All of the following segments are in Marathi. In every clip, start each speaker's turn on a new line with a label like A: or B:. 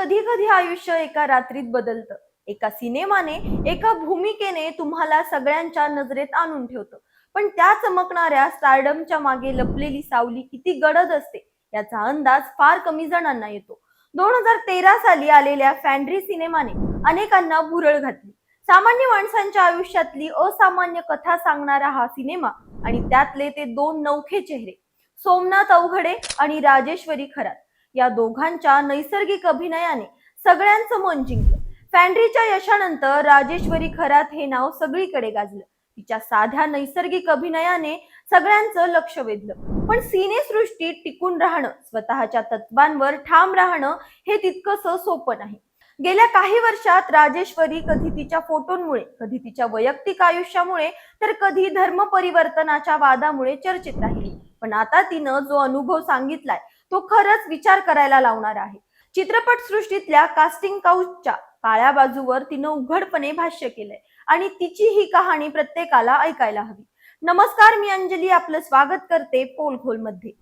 A: कधी कधी आयुष्य एका रात्रीत बदलतं. एका सिनेमाने एका भूमिकेने तुम्हाला सगळ्यांच्या नजरेत आणून ठेवतं. पण त्या चमकणाऱ्या स्टारडमच्या मागे लपलेली सावली किती गडद असते याचा अंदाज फार कमी जणांना येतो. दोन हजार तेरा साली आलेल्या फॅन्ड्री सिनेमाने अनेकांना भुरळ घातली. सामान्य माणसांच्या आयुष्यातली असामान्य कथा सांगणारा हा सिनेमा आणि त्यातले ते दोन नौखे चेहरे सोमनाथ अवघडे आणि राजेश्वरी खरात. या दोघांच्या नैसर्गिक अभिनयाने सगळ्यांचं मन जिंकलं. फॅन्ड्रीच्या यशानंतर राजेश्वरी खरात हे नाव सगळीकडे गाजलं. तिच्या साध्या नैसर्गिक अभिनयाने सगळ्यांचं लक्ष वेधलं. पण सिनेसृष्टीत टिकून राहणं स्वतःच्या तत्वांवर ठाम राहणं हे तितकंसं सोपं नाही. गेल्या काही वर्षात राजेश्वरी कधी तिच्या फोटोंमुळे कधी तिच्या वैयक्तिक आयुष्यामुळे तर कधी धर्म परिवर्तनाच्या वादामुळे चर्चेत राहिली. पण आता तिनं जो अनुभव सांगितलाय तो खरंच विचार करायला लावणार आहे. चित्रपट सृष्टीतल्या कास्टिंग काउचच्या काळ्या बाजूवर तिनं उघडपणे भाष्य केलंय आणि तिची ही कहाणी प्रत्येकाला ऐकायला हवी. नमस्कार मी अंजली आपलं स्वागत करते पोलखोलमध्ये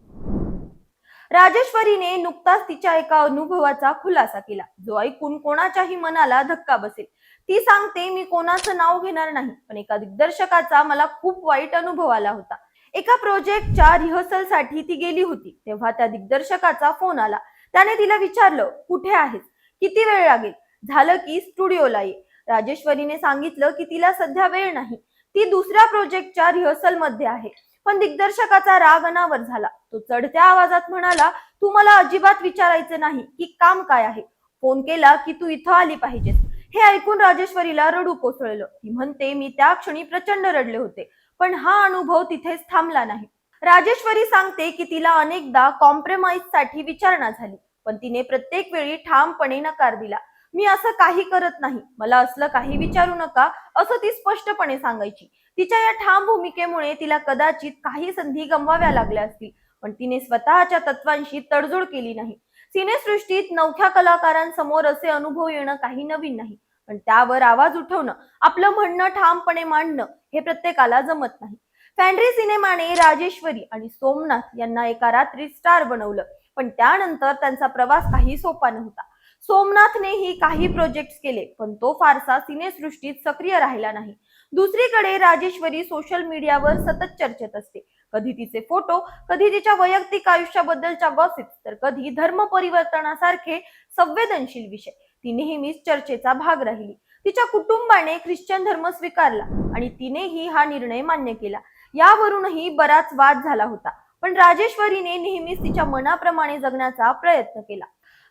A: राजेश्वरीने नुकताच तिच्या एका अनुभवाचा खुलासा केला. जो ऐकून कोणाच्याही मनाला धक्का बसेल. ती सांगते मी कोणाचं नाव घेणार नाही पण एका दिग्दर्शकाचा मला खूप वाईट अनुभव आला होता. एका प्रोजेक्टच्या रिहर्सलसाठी ती गेली होती. तेव्हा त्या दिग्दर्शकाचा फोन आला. त्याने तिला विचारलं कुठे आहेस? किती वेळ लागेल? झालं की स्टुडिओला ये. राजेश्वरीने सांगितलं की तिला सध्या वेळ नाही. ती दुसऱ्या प्रोजेक्टच्या रिहर्सलमध्ये आहे. पण दिग्दर्शकाचा राग अनावर झाला. तो चढत्या आवाजात म्हणाला तू मला अजिबात विचारायचं नाही की काम काय आहे? फोन केला की तू इथं आली पाहिजेस. हे ऐकून राजेश्वरीला रडू कोसळलं. ती म्हणते मी त्या क्षणी प्रचंड रडले होते पण हा अनुभव तिथेच थांबला नाही. राजेश्वरी सांगते की तिला अनेकदा कॉम्प्रोमाइजसाठी विचारणा झाली पण तिने प्रत्येक वेळी ठामपणे नकार दिला. मी असं काही करत नाही. मला असलं काही विचारू नका असं ती स्पष्टपणे सांगायची. तिच्या या ठाम भूमिकेमुळे तिला कदाचित काही संधी गमवाव्या लागल्या असतील पण तिने स्वतःच्या तत्वांशी तडजोड केली नाही. सिनेसृष्टीत नवख्या कलाकारांसमोर असे अनुभव येणं काही नवीन नाही. पण त्यावर आवाज उठवणं आपलं म्हणणं ठामपणे मांडणं हे प्रत्येकाला जमत नाही. फॅन्ड्री सिनेमाने राजेश्वरी आणि सोमनाथ यांना एका रात्री स्टार बनवलं पण त्यानंतर त्यांचा प्रवास काही सोपा नव्हता. सोमनाथनेही काही प्रोजेक्ट केले पण तो फारसा सिनेसृष्टीत सक्रिय राहिला नाही. दुसरीकडे राजेश्वरी सोशल मीडियावर सतत चर्चेत असते. कधी तिचे फोटो कधी तिच्या वैयक्तिक आयुष्याबद्दलच्या गॉसिप तर कधी धर्म परिवर्तनासारखे संवेदनशील विषय. ती नेहमीच चर्चेचा भाग राहिली. तिच्या कुटुंबाने ख्रिश्चन धर्म स्वीकारला आणि तिनेही हा निर्णय मान्य केला. यावरूनही बराच वाद झाला होता. पण राजेश्वरीने नेहमीच तिच्या मनाप्रमाणे जगण्याचा प्रयत्न केला.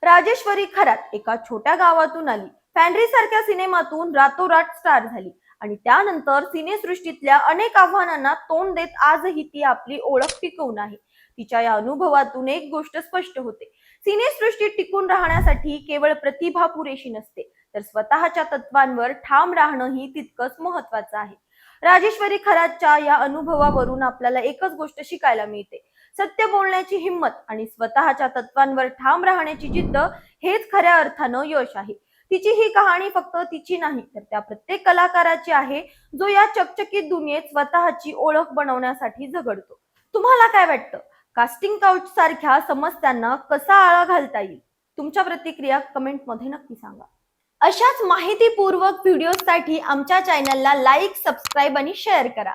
A: राजेश्वरी खरात एका छोट्या गावातून आली. फॅन्ड्री सारख्या सिनेमातून रातोरात स्टार झाली. आणि त्यानंतर सिनेसृष्टीतल्या अनेक आव्हानांना तोंड देत आजही ती आपली ओळख टिकवून आहे. तिच्या या अनुभवातून एक गोष्ट स्पष्ट होते. सिनेसृष्टीत टिकून राहण्यासाठी केवळ प्रतिभा पुरेशी नसते तर स्वतःच्या तत्वांवर ठाम राहणंही तितकंच महत्वाचं आहे. राजेश्वरी खरातच्या या अनुभवावरून आपल्याला एकच गोष्ट शिकायला मिळते. सत्य बोलण्याची हिंमत आणि स्वतःच्या तत्वांवर ठाम राहण्याची जिद्द हेच खऱ्या अर्थानं यश आहे. तिची ही कहाणी फक्त तिची नाही तर त्या प्रत्येक कलाकाराची आहे जो या चकचकीत दुनियेत स्वतःची ओळख बनवण्यासाठी झगडतो. तुम्हाला काय वाटतं? कास्टिंग काउच सारख्या समस्यांना कसा आळा घालता येईल? तुमच्या प्रतिक्रिया कमेंटमध्ये नक्की सांगा. अशाच माहितीपूर्वक व्हिडिओसाठी आमच्या चॅनलला लाईक सबस्क्राईब आणि शेअर करा.